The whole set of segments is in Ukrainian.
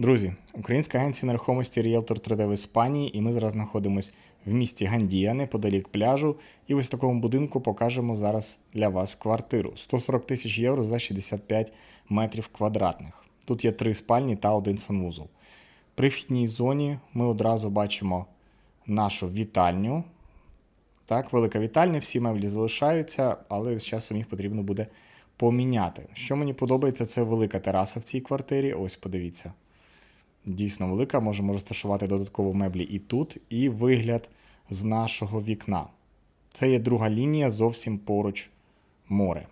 Друзі, українська агенція нерухомості Realtor 3D в Іспанії, і ми зараз знаходимося в місті Гандія, неподалік пляжу. І ось в такому будинку покажемо зараз для вас квартиру. 140 тисяч євро за 65 метрів квадратних. Тут є три спальні та один санвузол. При вхідній зоні ми одразу бачимо нашу вітальню. Так, велика вітальня, всі меблі залишаються, але з часом їх потрібно буде поміняти. Що мені подобається, це велика тераса в цій квартирі. Ось подивіться. Дійсно велика, можемо розташувати додатково меблі і тут, і вигляд з нашого вікна. Це є друга лінія, зовсім поруч море.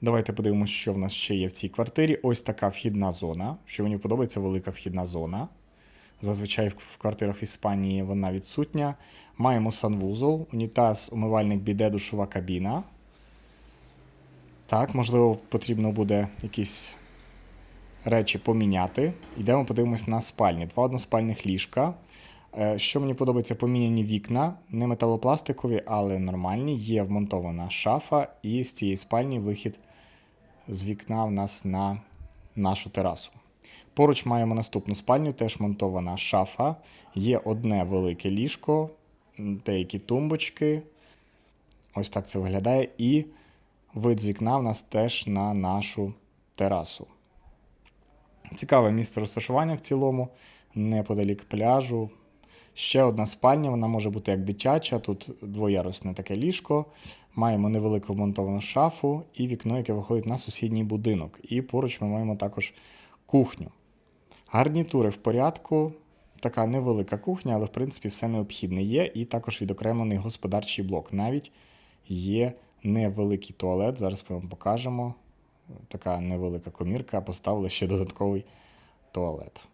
Давайте подивимося, що в нас ще є в цій квартирі. Ось така вхідна зона. Що мені подобається, велика вхідна зона. Зазвичай в квартирах Іспанії вона відсутня. Маємо санвузол, унітаз, умивальник, біде, душова кабіна. Так, можливо, потрібно буде якісь речі поміняти. Йдемо подивимось на спальні. Два односпальних ліжка. Е, Що мені подобається, поміняні вікна, не металопластикові, але нормальні. Є вмонтована шафа, і з цієї спальні вихід з вікна в нас на нашу терасу. Поруч маємо наступну спальню, теж монтована шафа. Є одне велике ліжко, деякі тумбочки. Ось так це виглядає. І вид з вікна в нас теж на нашу терасу. Цікаве місце розташування в цілому, неподалік пляжу. Ще одна спальня, вона може бути як дитяча, тут двоярусне таке ліжко. Маємо невелику вмонтовану шафу і вікно, яке виходить на сусідній будинок. І поруч ми маємо також кухню. Гарнітури в порядку. Така невелика кухня, але в принципі все необхідне є. І також відокремлений господарчий блок. Навіть є невеликий туалет. Зараз ми вам покажемо. Така невелика комірка, поставили ще додатковий туалет.